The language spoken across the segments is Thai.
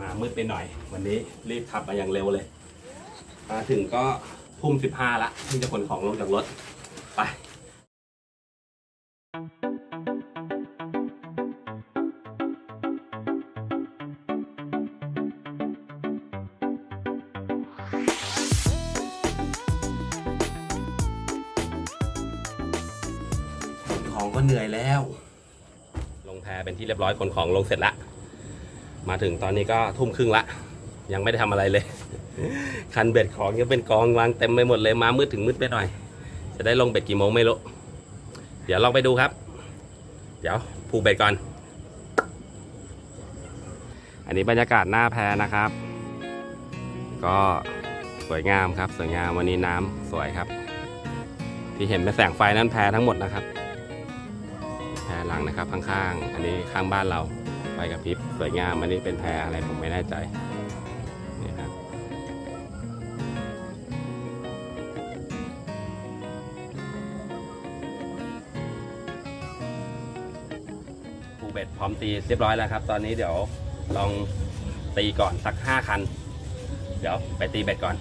มามืดไปหน่อย วันนี้รีบขับมาอย่างเร็วเลย ถึงก็ทุ่มสิบห้าละเพิ่งจะขนของลงจากรถ ไปขนของก็เหนื่อยแล้ว ลงแพเป็นที่เรียบร้อยขนของลงเสร็จละ มาถึงตอนนี้ก็ทุ่มครึ่งละ ยังไม่ได้ทำอะไรเลย คันเบ็ดของยังเป็นกองวางเต็มไปหมดเลยมามืดถึงมืดไปหน่อย จะได้ลงเบ็ดกี่โมงไม่รู้ เดี๋ยวลองไปดูครับ เดี๋ยวผูกเบ็ดก่อน อันนี้บรรยากาศหน้าแพนะครับ ก็สวยงามครับ สวยงามวันนี้น้ำสวยครับ ที่เห็นเป็นแสงไฟนั่นแพทั้งหมดนะครับแพหลังนะครับข้างๆ อันนี้ข้างบ้านเราไฟกระพริบสวยงามอันนี้เป็นแพอะไรผมไม่แน่ใจ ร้อมตีเรียบร้อยแล้วครับ ตอนนี้เดี๋ยวลองตีก่อนสัก5คัน เดี๋ยวไปตีเบ็ดก่อน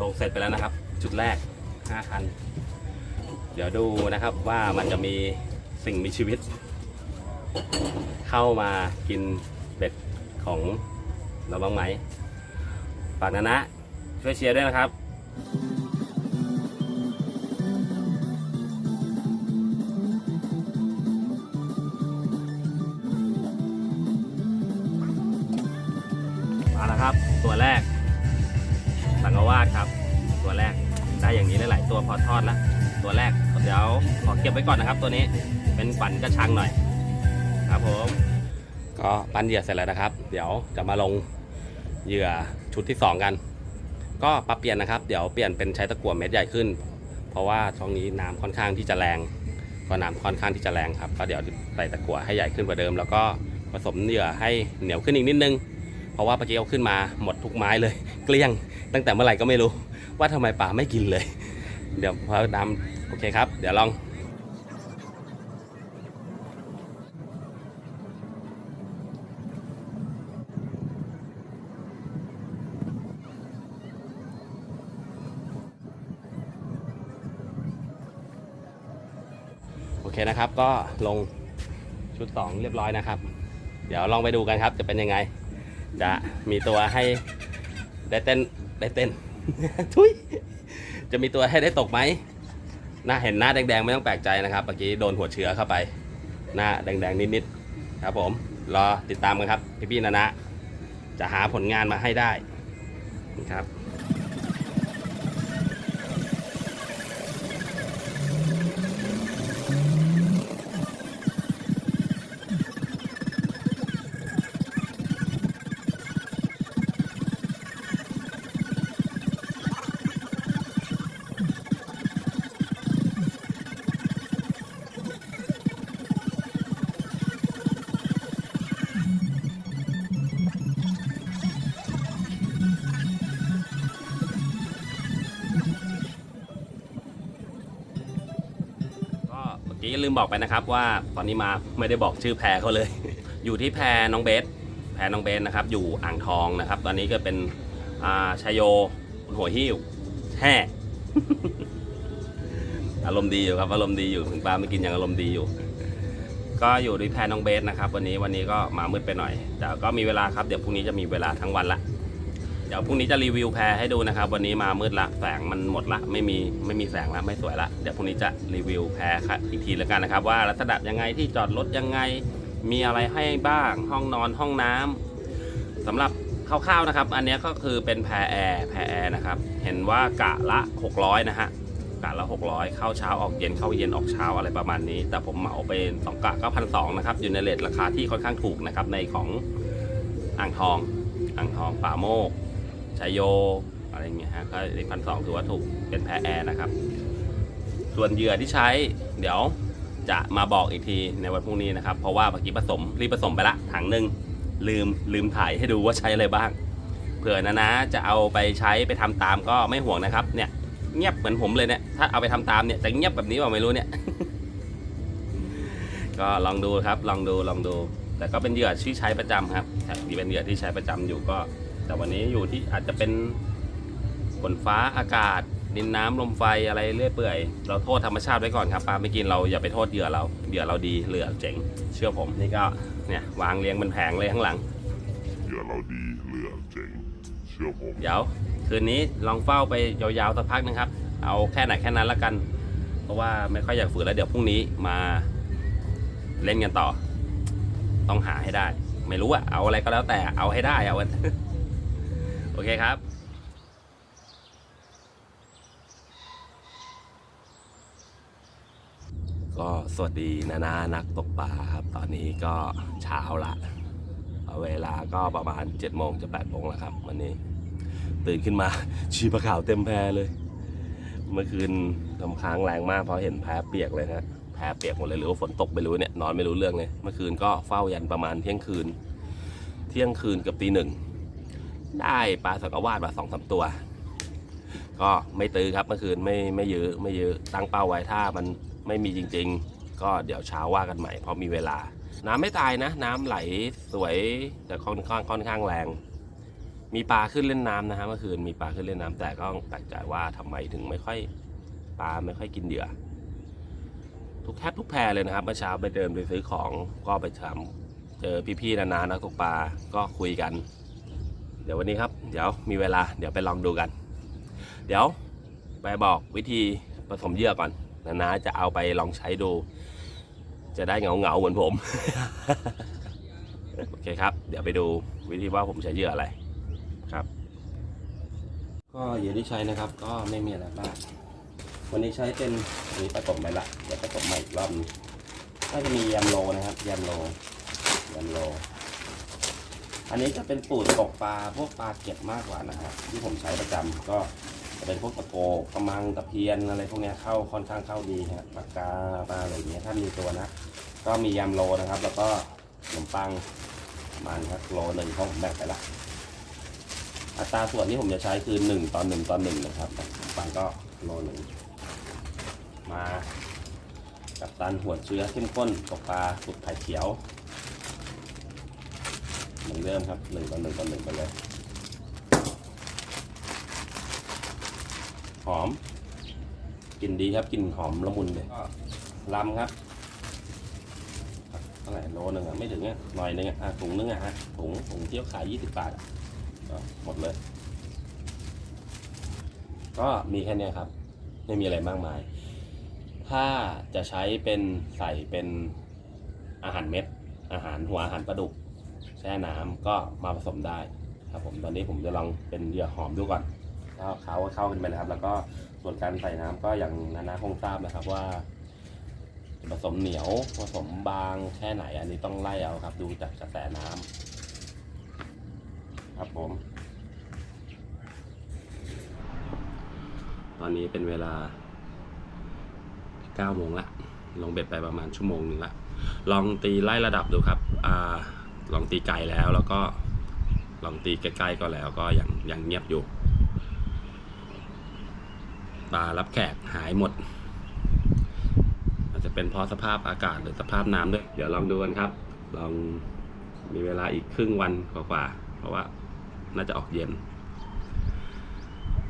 ลงเสร็จไปแล้วนะครับ จุดแรก 5 คัน เดี๋ยวดูนะครับว่ามันจะมีสิ่งมีชีวิต เข้ามากินเบ็ดของเราบ้างไหม ฝากนะนะ ช่วยเชียร์ด้วยนะครับมาแล้วครับ ตัวแรก สังกวาดครับ ตัวแรกได้อย่างนี้หลายๆตัวพอทอดแล้วตัวแรกเดี๋ยวขอเก็บไว้ก่อนนะครับ ตัวนี้เป็นฝันกระชังหน่อย ครับผม ก็ปั้นเหยื่อเสร็จแล้วนะครับ เดี๋ยวจะมาลง เหยื่อชุดที่ 2 กัน ก็ปรับเปลี่ยนนะครับ เดี๋ยวเปลี่ยนเป็นใช้ตะกั่วเม็ดใหญ่ขึ้น เพราะว่าช่องนี้น้ำค่อนข้างที่จะแรงก็น้ำค่อนข้างที่จะแรงครับก็เดี๋ยวใส่ตะกั่วให้ใหญ่ขึ้นกว่าเดิม แล้วก็ผสมเหยื่อให้เหนียวขึ้นอีกนิดนึง เพราะว่าเมื่อกี้เอาขึ้นมาหมดทุกไม้เลย เกลี้ยง ตั้งแต่เมื่อไหร่ก็ไม่รู้ ว่าทำไมป่าไม่กินเลย เดี๋ยวพอดำโอเคครับ เดี๋ยวลอง เคนะครับ ก็ลงชุด 2 เรียบร้อยนะครับ เดี๋ยวลองไปดูกันครับ จะเป็นยังไง จะมีตัวให้ได้เต้นได้เต้น ทุยจะมีตัวให้ได้ตกไหมหน้าเห็นหน้าแดงๆ ไม่ต้องแปลกใจนะครับเมื่อกี้โดนหัวเชื้อเข้าไป หน้าแดงๆ นิดๆครับผมรอติดตามกันครับ พี่ๆนะนะจะหาผลงานมาให้ได้นะครับ บอกไปนะครับว่าตอนนี้มาไม่ได้บอกชื่อแพรเขาเลย อยู่ที่แพรน้องเบสแพรน้องเบสนะครับ อยู่อ่างทองนะครับ ตอนนี้ก็เป็นอ่าชายโยหัวหิ้วแห่อารมณ์ดีอยู่ครับอารมณ์ดีอยู่ถึงปลาไม่กินยังอารมณ์ดีอยู่ ก็อยู่ที่แพรน้องเบสนะครับ วันนี้วันนี้ก็มามืดไปหน่อย แต่ก็มีเวลาครับเดี๋ยวพรุ่งนี้จะมีเวลาทั้งวันละ เดี๋ยวพรุ่งนี้จะรีวิวแพรให้ดูนะครับ วันนี้มามืดละแสงมันหมดละไม่มีไม่มีแสงละไม่สวยละเดี๋ยวพรุ่งนี้จะรีวิวแพรค่ะอีกทีแล้วกันนะครับ ว่าลักษณะยังไงที่จอดรถยังไง มีอะไรให้บ้าง ห้องนอนห้องน้ำสำหรับคร่าวๆนะครับ อันนี้ก็คือเป็นแพรแอร์แพรแอร์นะครับ เห็นว่ากะละ 600 นะฮะกะละ 600 เข้าเช้าออกเย็นเข้าเย็นออกเช้าอะไรประมาณนี้ แต่ผมเหมาเป็นสองกะก็พันสองนะครับอยู่ในเลทราคาที่ค่อนข้างถูกนะครับในของอ่างทอง อ่างทองป่าโมก ชัยโยอะไรเงี้ยฮะก็พันสองถือว่าถูกเป็นแพรแอร์นะครับ ส่วนเหยื่อที่ใช้เดี๋ยวจะมาบอกอีกทีในวันพรุ่งนี้นะครับ เพราะว่าเมื่อกี้ผสมรีบผสมไปละถังหนึ่งลืมลืมถ่ายให้ดูว่าใช้อะไรบ้าง เผื่อนะนะจะเอาไปใช้ไปทำตามก็ไม่ห่วงนะครับ เนี่ยเงียบเหมือนผมเลยเนี่ยถ้าเอาไปทำตามเนี่ยจะเงียบแบบนี้เปล่าไม่รู้เนี่ยก็ลองดูครับลองดูลองดู แต่ก็เป็นเหยื่อที่ใช้ประจำครับที่เป็นเหยื่อที่ใช้ประจำอยู่ก็ แต่วันนี้อยู่ที่อาจจะเป็นฝนฟ้าอากาศ ดินน้ำลมไฟอะไรเรื่อยเปื่อย เราโทษธรรมชาติไว้ก่อนครับปลาไม่กินเราอย่าไปโทษเหยื่อเราเหยื่อเราดีเหลือเจ๋ง เชื่อผมนี่ก็เนี่ยวางเรียงเป็นแผงเลยข้างหลังเหยื่อเราดีเหลือเจ๋งเชื่อผมเดี๋ยวคืนนี้ลองเฝ้าไปยาวๆสักพักนะครับ เอาแค่ไหนแค่นั้นละกัน เพราะว่าไม่ค่อยอยากฝืนแล้วเดี๋ยวพรุ่งนี้มาเล่นกันต่อ ต้องหาให้ได้ ไม่รู้อะเอาอะไรก็แล้วแต่เอาให้ได้เอา โอเคครับก็สวัสดีนานานักตกปลาครับ ตอนนี้ก็เช้าละเวลาก็ประมาณ7จ็ดโมงจะ8ปดโมงแล้วครับ วันนี้ ตื่นขึ้นมาชีปลาขาวเต็มแพเลย เมื่อคืนทำค้างแรงมากเพราะเห็นแพเปียกเลยนะแพเปียกหมดเลยหรือว่าฝนตกไม่รู้เนี่ยนอนไม่รู้เรื่องเลยเมื่อคืนก็เฝ้ายันประมาณเที่ยงคืน เที่ยงคืนเกับตีหนึ่ง ได้ปลาสังกวาดมาสองสามตัว ก็ไม่ตื้อครับเมื่อคืนไม่ไม่ยื้อไม่ยื้อตั้งเป้าไว้ถ้ามันไม่มีจริง ๆ ก็เดี๋ยวเช้าว่ากันใหม่เพราะมีเวลา น้ำไม่ตายนะ น้ำไหลสวยแต่ค่อนข้างค่อนข้างแรง มีปลาขึ้นเล่นน้ำนะฮะเมื่อคืนมีปลาขึ้นเล่นน้ำแต่ก็แปลกใจว่าทำไมถึงไม่ค่อยปลาไม่ค่อยกินเหยื่อทุกแทบทุกแพรเลยนะครับเมื่อเช้าไปเดินไปซื้อของก็ไปทำเจอพี่ๆนานานักตกปลาก็คุยกัน เดี๋ยววันนี้ครับ เดี๋ยวมีเวลาเดี๋ยวไปลองดูกัน เดี๋ยวไปบอกวิธีผสมเยื่อก่อนนานาจะเอาไปลองใช้ดู จะได้เงาเงาๆเหมือนผม โอเคครับ เดี๋ยวไปดูวิธีว่าผมใช้เยื่ออะไรครับ ก็เยื่อที่ใช้นะครับ ก็ไม่มีอะไรมากวันนี้ใช้เป็นอันนี้ผสมไปละเดี๋ยวผสมใหม่อีกรอบนึงก็จะมียำโลนะครับยำโลยำโล อันนี้จะเป็นปูดตกปลาพวกปลาเก็บมากกว่านะฮะที่ผมใช้ประจำก็จะเป็นพวกตะโกกระมังตะเพียนอะไรพวกนี้เข้าค่อนข้างเข้าดีฮะปลากาปลาอะไรอย่างเงี้ยถ้ามีตัวนะ ก็มียำโลนะครับ แล้วก็ขนมปังมันครับโลหนึ่งเพราะผมแบ่งไปละอัตราส่วนที่ผมจะใช้คือหนึ่งต่อหนึ่งต่อหนึ่งนะครับขนมปังก็โลหนึ่งมากับตันหัวเชื้อเข้มข้นตกปลาสุดไข่เขียว เหมือนเดิมครับหนึ่งต่อหนึ่งต่อหนึ่งไปเลยหอมกลิ่นดีครับกลิ่นหอมละมุนเลยลำครับเท่าไหร่โลหนึ่งอะไม่ถึงอะหน่อยหนึงอะถุงนึงอะฮะถุงถุงเที่ยวขายยี่สิบบาทหมดเลย ก็มีแค่นี้ครับ ไม่มีอะไรมากมาย ถ้าจะใช้เป็นใส่เป็นอาหารเม็ด อาหารหัวอาหารปลาดุก ช่น้ำก็มาผสมได้ครับผมตอนนี้ผมจะลองเป็นเหยื่อหอมดูก่อนแล้วเขาเข้ากันไปนะครับ แล้วก็ส่วนการใส่น้ำก็อย่างนานาคงทราบนะครับว่าผสมเหนียวผสมบางแค่ไหน อันนี้ต้องไล่เอาครับ ดูจากกระแสน้ำครับผม ตอนนี้เป็นเวลา9โมงละ ลงเบ็ดไปประมาณชั่วโมงหนึ่งละ ลองตีไล่ระดับดูครับ อ่า ลองตีไกลแล้วแล้วก็ลองตีใกล้ๆก็แล้วก็ยังยังเงียบอยู่ปลารับแขกหายหมด อาจจะเป็นเพราะสภาพอากาศหรือสภาพน้ำด้วย เดี๋ยวลองดูกันครับ ลองมีเวลาอีกครึ่งวันกว่าๆเพราะว่าน่าจะออกเย็น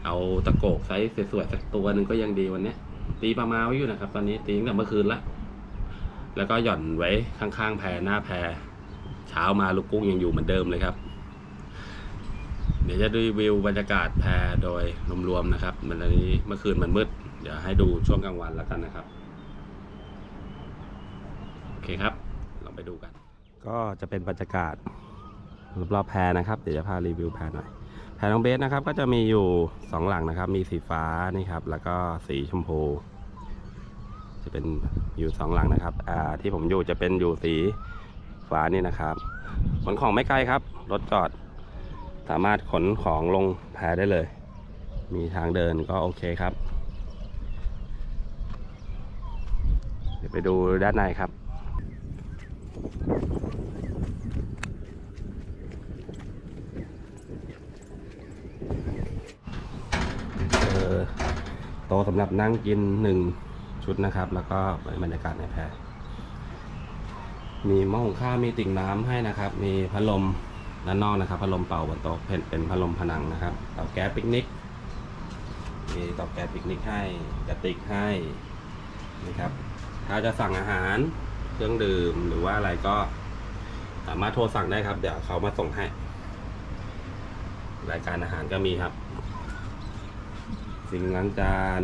เอาตะโกกไซส์สวยๆสักตัวหนึ่งก็ยังดีวันนี้ตีปลามาไว้อยู่นะครับ ตอนนี้ตีตั้งแต่เมื่อคืนละแล้วก็หย่อนไว้ข้างๆแพรหน้าแพร เช้ามาลูกกุ้งยังอยู่เหมือนเดิมเลยครับ เดี๋ยวจะรีวิวบรรยากาศแพรโดยรวมๆนะครับมันนนี้เมื่อคืนมันมืด เดี๋ยวให้ดูช่วงกลางวันแล้วกันนะครับ โอเคครับ เราไปดูกัน ก็จะเป็นบรรยากาศรอบๆแพรนะครับ เดี๋ยวจะพารีวิวแพรหน่อยแผนน้องเบสนะครับก็จะมีอยู่สองหลังนะครับ มีสีฟ้านี่ครับ แล้วก็สีชมพู จะเป็นอยู่สองหลังนะครับอ่าที่ผมอยู่จะเป็นอยู่สี ฟ้านี่นะครับขนของไม่ไกลครับ รถจอด สามารถขนของลงแพได้เลย มีทางเดินก็โอเคครับ เดี๋ยวไปดูด้านในครับเออโต๊ะสำหรับนั่งกินหนึ่งชุดนะครับ แล้วก็บรรยากาศในแพร มีหม้อหุงข้าวมีติ่งน้ำให้นะครับ มีพัดลมด้านนอกนะครับพัดลมเป่าบนโต๊ะเป็นเป็นพัดลมผนังนะครับเตาแก๊สปิกนิกมีเตาแก๊สปิกนิกให้กระติกให้นะครับ ถ้าจะสั่งอาหารเครื่องดื่มหรือว่าอะไรก็สามารถโทรสั่งได้ครับ เดี๋ยวเขามาส่งให้ รายการอาหารก็มีครับ สิ่งล้างจาน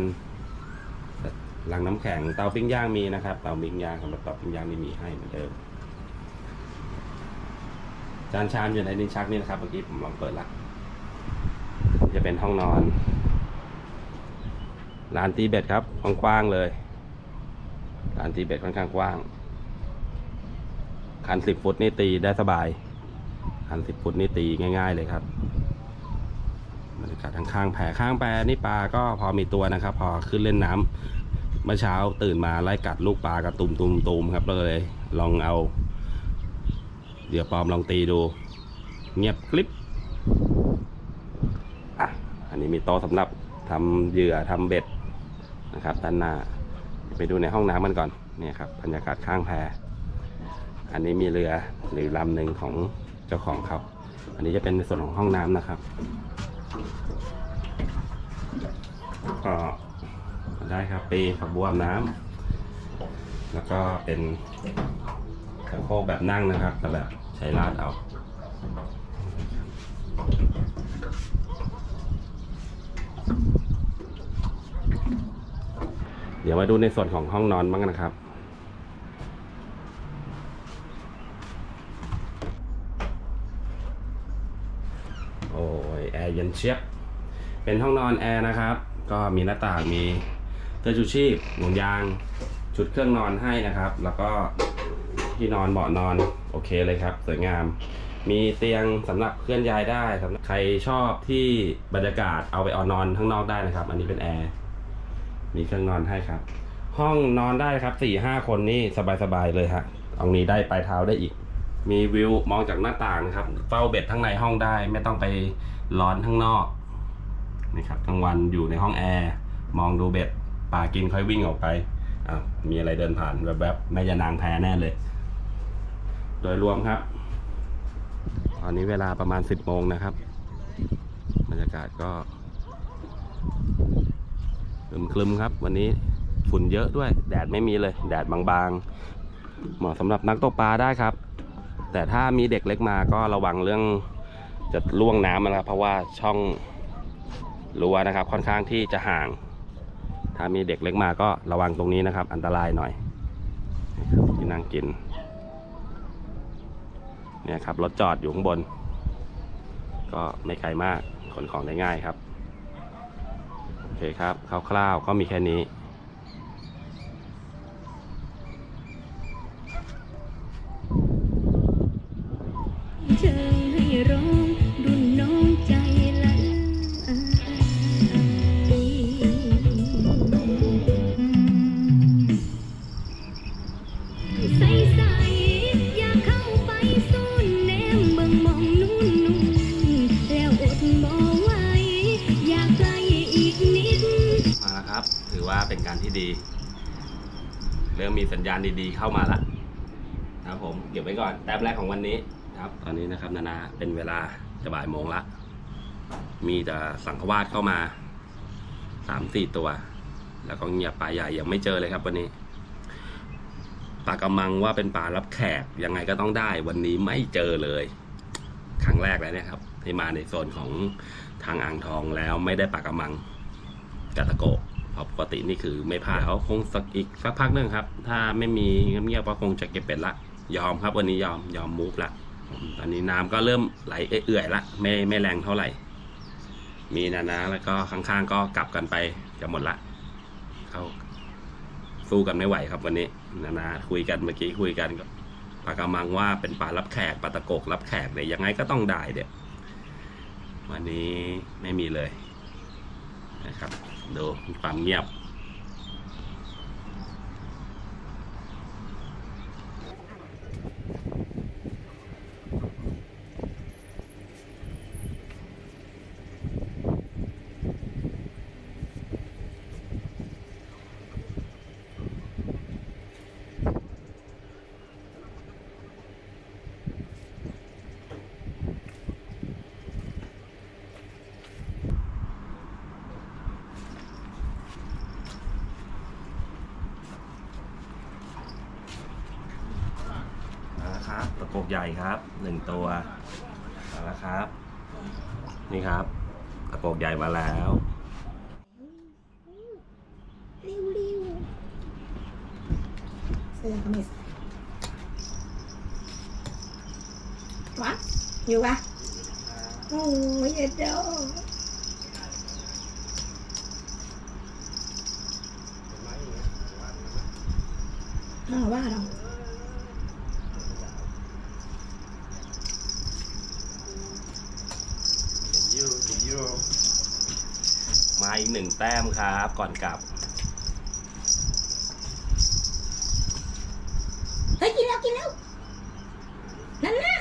หลังน้ำแข็งเตาปิ้งย่างมีนะครับ เตาปิ้งย่างสำหรับเตาปิ้งย่างนี่มีให้เหมือนเดิม จานชามอยู่ในลิ้นชักนี่นะครับ เมื่อกี้ผมลองเปิดละจะเป็นห้องนอนลานตีเบ็ดครับกว้างๆเลยลานตีเบ็ดค่อนข้างกว้าง คันสิบฟุตนี่ตีได้สบาย คันสิบฟุตนี่ตีง่าย ๆเลยครับบรรยากาศทางข้างแผข้างแพนี่ปลาก็พอมีตัวนะครับ พอขึ้นเล่นน้ำเมื่อเช้าตื่นมาไล่กัดลูกปลากระตุมตุมตุมครับเลย ลองเอา เดี๋ยวปอมลองตีดู เงียบคลิปอะอันนี้มีโต๊ะสำหรับทำเหยื่อทำเบ็ดนะครับด้านหน้าไปดูในห้องน้ำมันก่อนเนี่ยครับบรรยากาศข้างแพอันนี้มีเรือหรือลำหนึ่งของเจ้าของเขาอันนี้จะเป็นในส่วนของห้องน้ำนะครับก็ได้ครับปีฝักบัวน้ำแล้วก็เป็นกระโคกแบบนั่งนะครับแต่แบบ ช้ลาดเอาเดี๋ยวมาดูในส่วนของห้องนอนบ้างนะครับ โอ้ยแอร์เย็นเชียบ เป็นห้องนอนแอร์นะครับ ก็มีหน้าต่างมีเสื้อชูชีพหนุนยาง ชุดเครื่องนอนให้นะครับ แล้วก็ ที่นอนเบาะนอนโอเคเลยครับ สวยงาม มีเตียงสำหรับเคลื่อนย้ายได้สำหรับใครชอบที่บรรยากาศเอาไปเอานอนข้างนอกได้นะครับ อันนี้เป็นแอร์มีเครื่องนอนให้ครับ ห้องนอนได้ครับสี่ห้าคนนี่สบายๆเลยฮะตรงนี้ได้ปลายเท้าได้อีก มีวิวมองจากหน้าต่างนะครับเฝ้าเบ็ดทั้งในห้องได้ ไม่ต้องไปร้อนข้างนอกนี่ครับกลางวันอยู่ในห้องแอร์มองดูเบ็ดป่ากินค่อยวิ่งออกไปอ้าวมีอะไรเดินผ่านแวบๆแม่ยานางแพ้แน่เลย โดยรวมครับ ตอนนี้เวลาประมาณสิบโมงนะครับ บรรยากาศก็คลึมๆครับ วันนี้ฝุ่นเยอะด้วย แดดไม่มีเลย แดดบางๆ เหมาะสำหรับนักตกปลาได้ครับ แต่ถ้ามีเด็กเล็กมาก็ระวังเรื่องจะล่วงน้ำนะครับ เพราะว่าช่องรั้วนะครับ ค่อนข้างที่จะห่าง ถ้ามีเด็กเล็กมาก็ระวังตรงนี้นะครับ อันตรายหน่อยนี่นั่งกิน เนี่ยครับรถจอดอยู่ข้างบน ก็ไม่ไกลมากขนของได้ง่ายครับ โอเคครับคร่าวๆก็มีแค่นี้ ริ่มมีสัญญาณดีๆเข้ามาละครับผมเก็บไว้ก่อนแต้มแรกของวันนี้ครับ ตอนนี้นะครับ นานาเป็นเวลาจะบ่ายโมงละมีแต่สังฆวาสเข้ามาสามสี่ตัว แล้วก็เงียบปลาใหญ่ยังไม่เจอเลยครับวันนี้ปลากระมังว่าเป็นปลารับแขกยังไงก็ต้องได้ วันนี้ไม่เจอเลย ครั้งแรกเลยนะครับที่มาในโซนของทางอ่างทองแล้วไม่ได้ปลากระมังกาตะโกะ ปกตินี่คือไม่พลาดเขาคงสักอีกสักพักนึงครับ ถ้าไม่มีเงียบๆก็คงจะเก็บเป็ดละยอมครับ วันนี้ยอมยอมมูฟละตอนนี้น้ำก็เริ่มไหลเอื่อยละไม่ไม่แรงเท่าไหร่ มีนานาแล้วก็ข้างๆก็กลับกันไปจะหมดละเขาสู้กันไม่ไหวครับวันนี้นานาคุยกันเมื่อกี้คุยกันก็ปากกามังว่าเป็นปลารับแขกปลาตะโกกรับแขกเนี่ยยังไงก็ต้องได้เดี๋ยววันนี้ไม่มีเลยนะครับ ดูความเงียบ มาแล้วครับตะโกใหญ่ครับหนึ่งตัวมาแล้วครับ นี่ครับตะโกกใหญ่มาแล้วเสื้อเขาไม่ใส่วะอยู่วะโอ้ยเอ็ดเดออ้าวว่าเรา ยูยูมา อีกหนึ่งแต้มครับ ก่อนกลับเฮ้ย กินแล้ว กินแล้ว นั่นน่ะ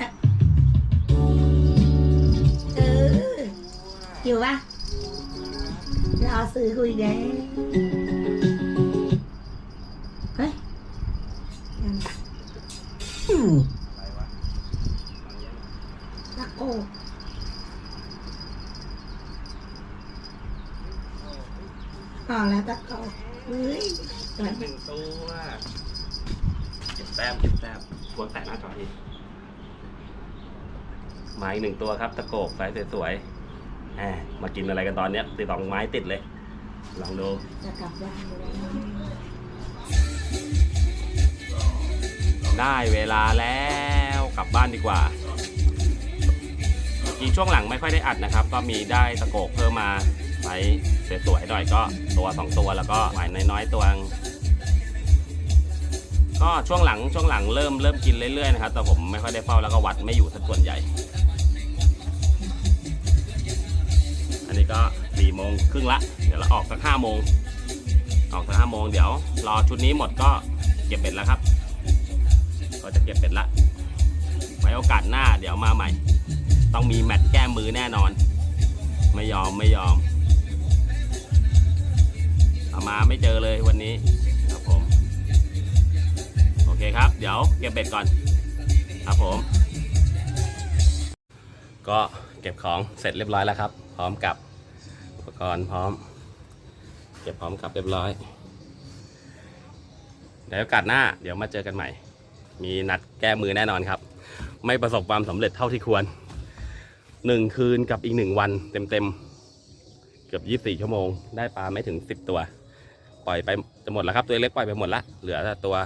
เออ อยู่ปะรอซื้อคุยแดง มาอีกหนึ่งตัวครับตะโกกไซส์สวยๆมมากินอะไรกันตอนเนี้ยติดสองไม้ติดเลย ลองดูจะกลับบ้านได้เวลาแล้วกลับบ้านดีกว่าอีกช่วงหลังไม่ค่อยได้อัดนะครับ ก็มีได้ตะโกกเพิ่มมาไว้สวยๆหน่อยก็ตัวสองตัวแล้วก็หวายน้อยๆตัวนึงก็ช่วงหลังช่วงหลังเริ่มเริ่มกินเรื่อยๆนะครับแต่ผมไม่ค่อยได้เฝ้าแล้วก็วัดไม่อยู่สัดส่วนใหญ่ ก็สี่โมงครึ่งละ เดี๋ยวเราออกสักห้าโมง ออกสักห้าโมงเดี๋ยว รอชุดนี้หมดก็เก็บเบ็ดแล้วครับ ก็จะเก็บเป็ดละ ไว้โอกาสหน้าเดี๋ยวมาใหม่ ต้องมีแมตช์แก้มือแน่นอน ไม่ยอมไม่ยอมเอามาไม่เจอเลยวันนี้ครับผม โอเคครับ เดี๋ยวเก็บเบ็ดก่อน ครับผม ก็เก็บของเสร็จเรียบร้อยแล้วครับ พร้อมกับ กรณ์พร้อม เก็บพร้อมกับเรียบร้อย เดี๋ยวโอกาสหน้าเดี๋ยวมาเจอกันใหม่ มีนัดแก้มือแน่นอนครับ ไม่ประสบความสำเร็จเท่าที่ควรหนึ่งคืนกับอีกหนึ่งวันเต็มๆ เกือบยี่สี่ชั่วโมง ได้ปลาไม่ถึงสิบตัว ปล่อยไปจะหมดแล้วครับ ตัวเล็กปล่อยไปหมดละ เหลือแต่ตัว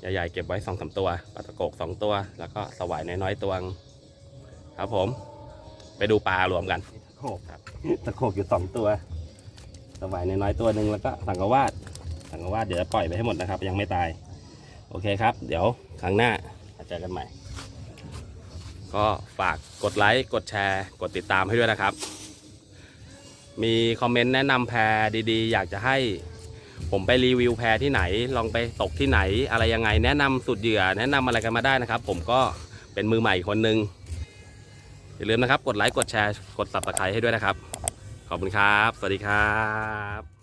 ใหญ่ๆเก็บไว้สองสามตัวปลาตะโกกสองตัว แล้วก็สวายน้อยๆตัวครับผม ไปดูปลารวมกัน โกกครับ ตะโกกอยู่สองตัวสวายน้อยๆตัวหนึ่งแล้วก็สังกวาดสังกวาดเดี๋ยวจะปล่อยไปให้หมดนะครับ ยังไม่ตาย โอเคครับ เดี๋ยวครั้งหน้ามาเจอกันใหม่ ก็ฝากกดไลค์กดแชร์ กดติดตามให้ด้วยนะครับ มีคอมเมนต์แนะนำแพรดีๆ อยากจะให้ผมไปรีวิวแพรที่ไหน ลองไปตกที่ไหน อะไรยังไง แนะนำสุดเหยื่อ แนะนำอะไรกันมาได้นะครับ ผมก็เป็นมือใหม่คนหนึ่ง อย่าลืมนะครับ กดไลค์ กดแชร์ กด subscribe ให้ด้วยนะครับ ขอบคุณครับ สวัสดีครับ